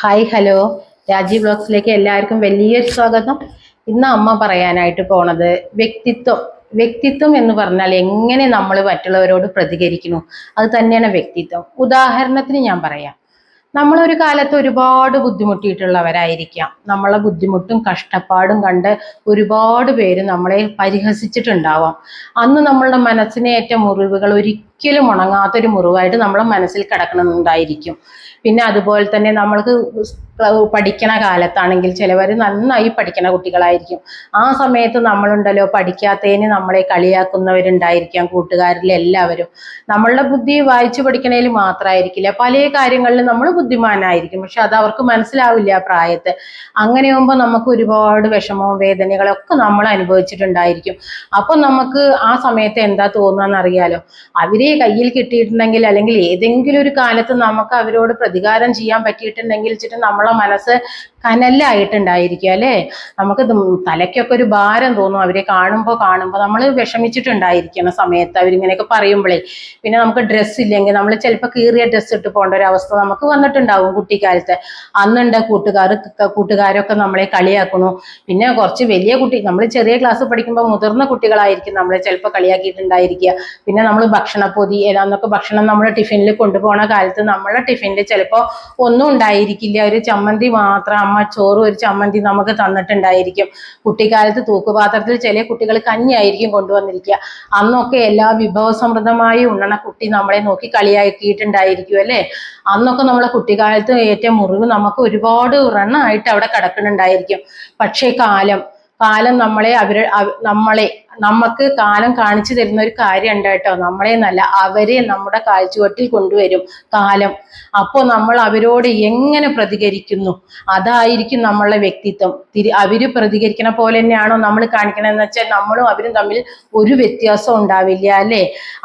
Hi hello Rajeev ബ്ലോഗ്സിലേക്ക് എല്ലാവർക്കും വലിയൊരു സ്വാഗതം. ഇന്ന് അമ്മ പറയാനായിട്ട് പോണത് വ്യക്തിത്വം. വ്യക്തിത്വം എന്ന് പറഞ്ഞാൽ എങ്ങനെ നമ്മൾ മറ്റുള്ളവരോട് പ്രതികരിക്കുന്നു? അത് തന്നെയാണ് വ്യക്തിത്വം. ഉദാഹരണത്തിന് ഞാൻ പറയാം. നമ്മളൊരു കാലത്ത് ഒരുപാട് ബുദ്ധിമുട്ടിയിട്ടുള്ളവരായിരിക്കാം. നമ്മളെ ബുദ്ധിമുട്ടും കഷ്ടപ്പാടും കണ്ട് ഒരുപാട് പേര് നമ്മളെ പരിഹസിച്ചിട്ടുണ്ടാവാം. അന്ന് നമ്മളുടെ മനസ്സിനെ ഏറ്റ മുറിവുകൾ ഒരിക്കലും ഉണങ്ങാത്തൊരു മുറിവായിട്ട് നമ്മളെ മനസ്സിൽ കിടക്കണമെന്നുണ്ടായിരിക്കും പിന്നെ അതുപോലെ തന്നെ നമ്മൾക്ക് പഠിക്കണ കാലത്താണെങ്കിൽ ചിലവർ നന്നായി പഠിക്കണ കുട്ടികളായിരിക്കും. ആ സമയത്ത് നമ്മളുണ്ടല്ലോ പഠിക്കാത്തതിന് നമ്മളെ കളിയാക്കുന്നവരുണ്ടായിരിക്കാം കൂട്ടുകാരിൽ എല്ലാവരും. നമ്മളുടെ ബുദ്ധി വായിച്ചു പഠിക്കണതിൽ മാത്രമായിരിക്കില്ല പല കാര്യങ്ങളിലും നമ്മൾ ബുദ്ധിമാനായിരിക്കും. പക്ഷെ അത് അവർക്ക് മനസ്സിലാവില്ല ആ അങ്ങനെ അങ്ങനെയാകുമ്പോൾ നമുക്ക് ഒരുപാട് വിഷമവും വേദനകളൊക്കെ നമ്മൾ അനുഭവിച്ചിട്ടുണ്ടായിരിക്കും. അപ്പം നമുക്ക് ആ സമയത്ത് എന്താ അറിയാലോ അവരെ കയ്യിൽ കിട്ടിയിട്ടുണ്ടെങ്കിൽ അല്ലെങ്കിൽ ഏതെങ്കിലും ഒരു കാലത്ത് നമുക്ക് അവരോട് പ്രതികാരം ചെയ്യാൻ പറ്റിയിട്ടുണ്ടെങ്കിൽ വെച്ചിട്ട് നമ്മളെ മനസ്സ് കനലായിട്ടുണ്ടായിരിക്കും അല്ലേ? നമുക്ക് തലയ്ക്കൊക്കെ ഒരു ഭാരം തോന്നും അവരെ കാണുമ്പോൾ കാണുമ്പോൾ നമ്മൾ വിഷമിച്ചിട്ടുണ്ടായിരിക്കുന്ന സമയത്ത് അവരിങ്ങനെയൊക്കെ പറയുമ്പോഴേ പിന്നെ നമുക്ക് ഡ്രസ്സ് ഇല്ലെങ്കിൽ നമ്മൾ ചിലപ്പോൾ കീറിയ ഡ്രസ്സ് ഇട്ട് പോകേണ്ട ഒരു അവസ്ഥ നമുക്ക് വന്നിട്ടുണ്ടാവും കുട്ടിക്കാലത്ത്. അന്നുണ്ട് കൂട്ടുകാർ കൂട്ടുകാരൊക്കെ നമ്മളെ കളിയാക്കണു. പിന്നെ കുറച്ച് വലിയ കുട്ടി നമ്മൾ ചെറിയ ക്ലാസ് പഠിക്കുമ്പോൾ മുതിർന്ന കുട്ടികളായിരിക്കും നമ്മളെ ചിലപ്പോൾ കളിയാക്കിയിട്ടുണ്ടായിരിക്കുക. പിന്നെ നമ്മൾ ഭക്ഷണപ്പൊതി ഏതാന്നൊക്കെ ഭക്ഷണം നമ്മൾ ടിഫിനിൽ കൊണ്ടുപോകുന്ന കാലത്ത് നമ്മളെ ടിഫിനിൽ ചിലപ്പോൾ ഒന്നും ഉണ്ടായിരിക്കില്ല. ഒരു ചമ്മന്തി മാത്രം അമ്മ ചോറും ഒരു ചമ്മന്തി നമുക്ക് തന്നിട്ടുണ്ടായിരിക്കും. കുട്ടിക്കാലത്ത് തൂക്കുപാത്രത്തിൽ ചില കുട്ടികൾ കഞ്ഞിയായിരിക്കും കൊണ്ടുവന്നിരിക്കുക അന്നൊക്കെ എല്ലാ വിഭവസമൃദ്ധമായി ഉണ്ണണ കുട്ടി നമ്മളെ നോക്കി കളിയാക്കിയിട്ടുണ്ടായിരിക്കും അല്ലേ? അന്നൊക്കെ നമ്മളെ കുട്ടിക്കാലത്ത് ഏറ്റവും മുറിവ് നമുക്ക് ഒരുപാട് റണ്ണായിട്ട് അവിടെ കിടക്കുന്നുണ്ടായിരിക്കും. പക്ഷേ കാലം കാലം നമ്മളെ അവരെ നമ്മളെ നമുക്ക് കാലം കാണിച്ചു തരുന്ന ഒരു കാര്യമുണ്ട് കേട്ടോ. നമ്മളെ നല്ല അവരെ നമ്മുടെ കാഴ്ചവട്ടിൽ കൊണ്ടുവരും കാലം. അപ്പോൾ നമ്മൾ അവരോട് എങ്ങനെ പ്രതികരിക്കുന്നു? അതായിരിക്കും നമ്മളുടെ വ്യക്തിത്വം. തിരി അവർ പ്രതികരിക്കണ പോലെ തന്നെയാണോ നമ്മൾ കാണിക്കണമെന്ന് വെച്ചാൽ നമ്മളും അവരും തമ്മിൽ ഒരു വ്യത്യാസം ഉണ്ടാവില്ല അല്ലേ?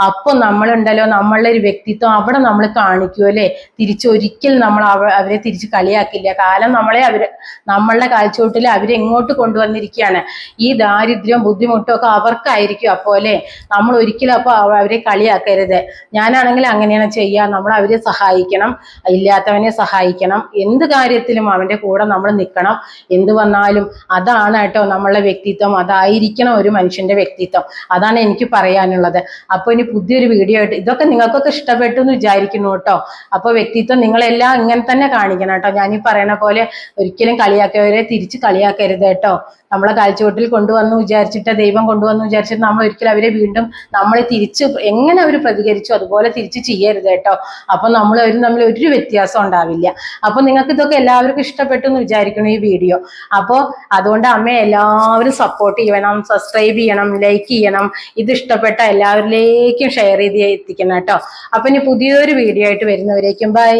അപ്പോൾ നമ്മളുണ്ടല്ലോ നമ്മളുടെ ഒരു വ്യക്തിത്വം അവിടെ നമ്മൾ കാണിക്കൂ അല്ലേ? തിരിച്ചൊരിക്കൽ നമ്മൾ അവരെ തിരിച്ച് കളിയാക്കില്ല. കാലം നമ്മളെ അവർ നമ്മളുടെ കാഴ്ചവട്ടിൽ അവരെങ്ങോട്ട് കൊണ്ടുവന്നിരിക്കുകയാണ്? ഈ ദാരിദ്ര്യം ബുദ്ധിമുട്ടും ഒക്കെ അവർക്കായിരിക്കും അപ്പോലെ നമ്മൾ ഒരിക്കലും അപ്പോൾ അവരെ കളിയാക്കരുത്. ഞാനാണെങ്കിൽ അങ്ങനെയാണ് ചെയ്യുക നമ്മൾ അവരെ സഹായിക്കണം. ഇല്ലാത്തവനെ സഹായിക്കണം. എന്ത് കാര്യത്തിലും അവന്റെ കൂടെ നമ്മൾ നിൽക്കണം എന്ത് വന്നാലും അതാണ് കേട്ടോ നമ്മളുടെ വ്യക്തിത്വം. അതായിരിക്കണം ഒരു മനുഷ്യന്റെ വ്യക്തിത്വം. അതാണ് എനിക്ക് പറയാനുള്ളത്. അപ്പോൾ ഇനി പുതിയൊരു വീഡിയോ ആയിട്ട് ഇതൊക്കെ നിങ്ങൾക്കൊക്കെ ഇഷ്ടപ്പെട്ടു എന്ന് വിചാരിക്കുന്നു കേട്ടോ. അപ്പോൾ വ്യക്തിത്വം നിങ്ങളെല്ലാം ഇങ്ങനെ തന്നെ കാണിക്കണം കേട്ടോ. ഈ പറയണ പോലെ ഒരിക്കലും കളിയാക്കിയവരെ തിരിച്ച് കളിയാക്കരുത് കേട്ടോ. നമ്മളെ കാഴ്ചവട്ടിൽ കൊണ്ടുവന്നു വിചാരിച്ചിട്ട് ദൈവം കൊണ്ടുവന്നു വിചാരിച്ചിട്ട് നമ്മൾ ഒരിക്കലും അവരെ വീണ്ടും നമ്മളെ തിരിച്ച് എങ്ങനെ അവർ പ്രതികരിച്ചു അതുപോലെ തിരിച്ച് ചെയ്യരുത് കേട്ടോ. അപ്പൊ നമ്മൾ അവരും തമ്മിൽ ഒരു വ്യത്യാസം ഉണ്ടാവില്ല. അപ്പൊ നിങ്ങൾക്ക് ഇതൊക്കെ എല്ലാവർക്കും ഇഷ്ടപ്പെട്ടു എന്ന് വിചാരിക്കുന്നു ഈ വീഡിയോ. അപ്പോൾ അതുകൊണ്ട് അമ്മയെ എല്ലാവരും സപ്പോർട്ട് ചെയ്യണം സബ്സ്ക്രൈബ് ചെയ്യണം ലൈക്ക് ചെയ്യണം. ഇത് ഇഷ്ടപ്പെട്ട എല്ലാവരിലേക്കും ഷെയർ ചെയ്ത് എത്തിക്കണം കേട്ടോ. അപ്പൊ ഇനി പുതിയൊരു വീഡിയോ ആയിട്ട് വരുന്നവരേക്കും ബൈ